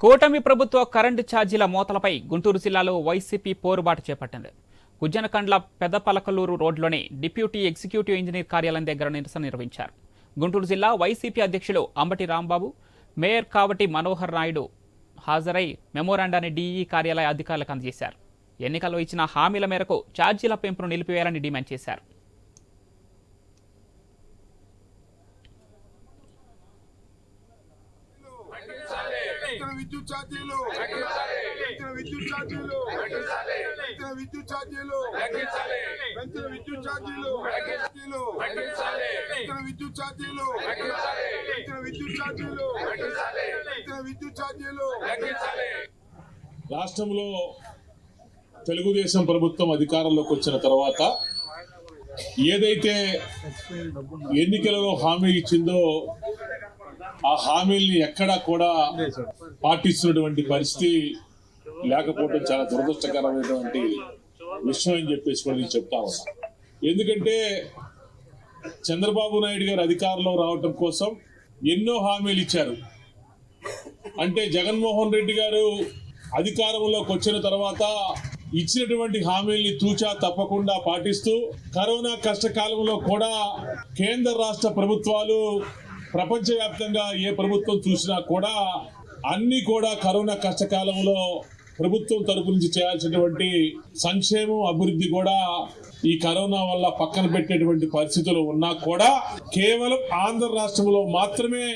కూటమి ప్రభుత్వ కరెంటు ఛార్జీల మోతలపై గుంటూరు జిల్లాలో వైసీపీ పోరుబాటు చేపట్టింది. గుజ్జనకండ్ల పెదపలకలూరు రోడ్లోని డిప్యూటీ ఎగ్జిక్యూటివ్ ఇంజనీర్ కార్యాలయం దగ్గర నిరసన నిర్వహించారు. గుంటూరు జిల్లా వైసీపీ అధ్యక్షులు అంబటి రాంబాబు మేయర్ కావటి మనోహర్ నాయుడు హాజరై మెమోరాండాన్ని డీఈ కార్యాలయ అధికారులకు అందజేశారు. ఎన్నికల్లో ఇచ్చిన హామీల మేరకు ఛార్జీల పెంపును నిలిపివేయాలని డిమాండ్ చేశారు పెంచిన విద్యుత్ ఛార్జీలు పెంచిన విద్యుత్ ఛార్జీలు పెంచిన విద్యుత్ ఛార్జీలు పెంచిన విద్యుత్ ఛార్జీలు ఛార్జీలు పెంచిన విద్యుత్ ఛార్జీలు పెంచిన విద్యుత్ ఛార్జీలు పెంచిన విద్యుత్ ఛార్జీలు రాష్ట్రంలో తెలుగుదేశం ప్రభుత్వం అధికారంలోకి వచ్చిన తర్వాత ఏదైతే ఎన్నికలలో హామీ ఇచ్చిందో ఆ హామీల్ని ఎక్కడా కూడా పాటిస్తున్నటువంటి పరిస్థితి లేకపోవడం చాలా దురదృష్టకరమైనటువంటి విషయం అని చెప్పేసి కూడా నేను చెప్తా ఉన్నా. ఎందుకంటే చంద్రబాబు నాయుడు గారు అధికారంలో రావటం కోసం ఎన్నో హామీలు ఇచ్చారు. అంటే జగన్మోహన్ రెడ్డి గారు అధికారంలోకి వచ్చిన తర్వాత ఇచ్చినటువంటి హామీల్ని తూచా తప్పకుండా పాటిస్తూ కరోనా కష్టకాలంలో కూడా కేంద్ర రాష్ట్ర ప్రభుత్వాలు ప్రపంచవ్యాప్తంగా ఏ ప్రభుత్వం చూసినా కూడా అన్ని కూడా కరోనా కష్టకాలంలో ప్రభుత్వం తరపు నుంచి చేయాల్సినటువంటి సంక్షేమం అభివృద్ధి కూడా ఈ కరోనా వల్ల పక్కన పెట్టేటువంటి పరిస్థితులు ఉన్నా కూడా కేవలం ఆంధ్ర రాష్ట్రంలో మాత్రమే